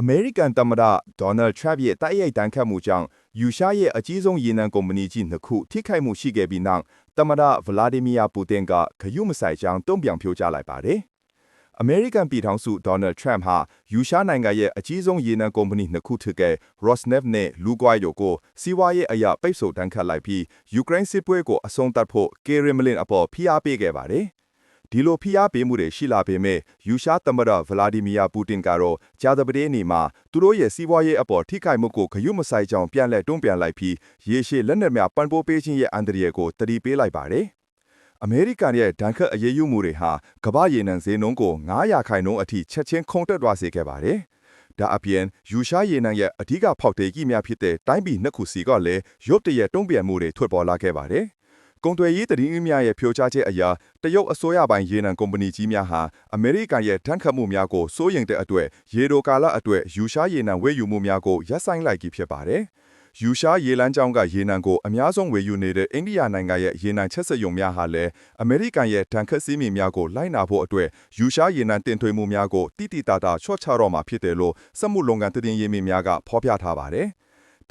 အမေရိကန်သမ္မတဒေါ်နယ်ထရန့်ရဲ့တိုက်ရိုက်တန်းခတ်မှုကြောင့်ယူရှားရဲ့အကြီးဆုံးရေနံကုမ္ပဏီကြီးနှစ်ခုထိခိုက်မှုရှိခဲ့ပြီးနောက်သမ္မတဗလာဒီမီယာပူတင်ကဂယုမဆိုင်ကြောင်းတုံ့ပြန်ပြောကြားလိုက်ပါတယ်။အမေရိကန်ပြည်ထောင်စုဒေါ်နယ်ထရန့်ဟာယူရှားနိုင်ငံရဲ့အကြီးဆုံးရေနံကုမ္ပဏီနှစ်ခုဖြစ်တဲ့ Rosneft နဲ့ Lukoil တို့ကိုစီးပွားရေးအရာပိတ်ဆို့တန်းခတ်လိုက်ပြီးယူကရိန်းစစ်ပွဲကိုအဆုံးသတ်ဖို့ကယ်ရီမလင်အပေါ်ဖိအားပေးခဲ့ပါတယ်။ ဒီလိုဖိအားပေးမှုတွေရှိလာပေမဲ့ယူရှားသမ္မတဗလာဒီမီယာပူတင်ကတော့ဂျာသပတေးနေ့မှာသူတို့ရဲ့စီးပွားရေးအပေါ်ထိခိုက်မှုကိုဂရုမစိုက်ကြောင်းပြန်လည်တွန်းပြန်လိုက်ပြီးရေရှည်လက်နက်များပံ့ပိုးပေးခြင်းရဲ့အန္တရာယ်ကိုတတိပေးလိုက်ပါတယ်။အမေရိကန်ရဲ့ဒဏ်ခတ်အရေးယူမှုတွေဟာကမ္ဘာရေနံဈေးနှုန်းကို900ခိုင်နှုန်းအထိချက်ချင်းခုန်တက်သွားစေခဲ့ပါတယ်။ဒါအပြင်ယူရှားရေနံရဲ့အဓိကဖောက်သေးကြီးများဖြစ်တဲ့တိုင်းပြည်နှစ်ခုစီကလည်းရုတ်တရက်တုံ့ပြန်မှုတွေထွက်ပေါ်လာခဲ့ပါတယ်။ ကုန်သွယ်ရေးတည်င်းများရဲ့ဖြိုချချက်အရာတရုတ်အစိုးရပိုင်းရေနံကုမ္ပဏီကြီးများဟာအမေရိကန်ရဲ့တန်းခတ်မှုများကိုစိုးရိမ်တဲ့အတွက်ရေတိုကာလအတွက်ယူရှားရေနံဝယ်ယူမှုများကိုရပ်ဆိုင်းလိုက်ကြီးဖြစ်ပါတယ်။ယူရှားရေလမ်းကြောင်းကရေနံကိုအများဆုံးဝယ်ယူနေတဲ့အိန္ဒိယနိုင်ငံရဲ့ရေနံချက်စက်ရုံများဟာလည်းအမေရိကန်ရဲ့တန်ခတ်စည်းမျဉ်းများကိုလိုက်နာဖို့အတွက်ယူရှားရေနံတင်သွင်းမှုများကိုတိတိတတ်တာချော့ချတော့မှာဖြစ်တယ်လို့စက်မှုလုပ်ငန်းတည်င်းရေးမြများကဖော်ပြထားပါတယ်။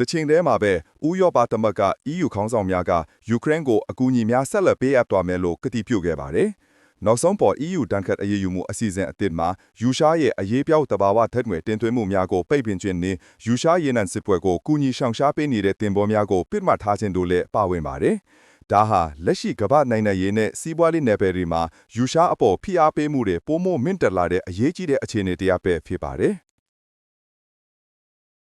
တချိန်တည်းမှာပဲဥရောပသမဂ္ဂ EU ခေါင်းဆောင်များကယူကရိန်းကိုအကူအညီများဆက်လက်ပေးအပ်သွားမယ်လို့ကတိပြုခဲ့ပါတယ်။နောက်ဆုံးပေါ် EU တန်ခတ်အရေးယူမှုအစီအစဉ်အသစ်မှာယူရှားရဲ့အရေးပြောက်တဘာဝထက်ငွေတင်သွင်းမှုများကိုပိတ်ပင်ခြင်းနဲ့ယူရှားရေနံစစ်ပွဲကိုကူညီဆောင်ရှားပေးနေတဲ့တင်ပေါ်များကိုပြစ်မှတ်ထားခြင်းတို့လည်းပါဝင်ပါတယ်။ဒါဟာလက်ရှိကမ္ဘာနိုင်ငံရေးနဲ့စီးပွားရေးနယ်ပယ်တွေမှာယူရှားအပေါ်ဖိအားပေးမှုတွေပိုမိုမြင့်တက်လာတဲ့အရေးကြီးတဲ့အခြေအနေတရားပဲဖြစ်ပါတယ်။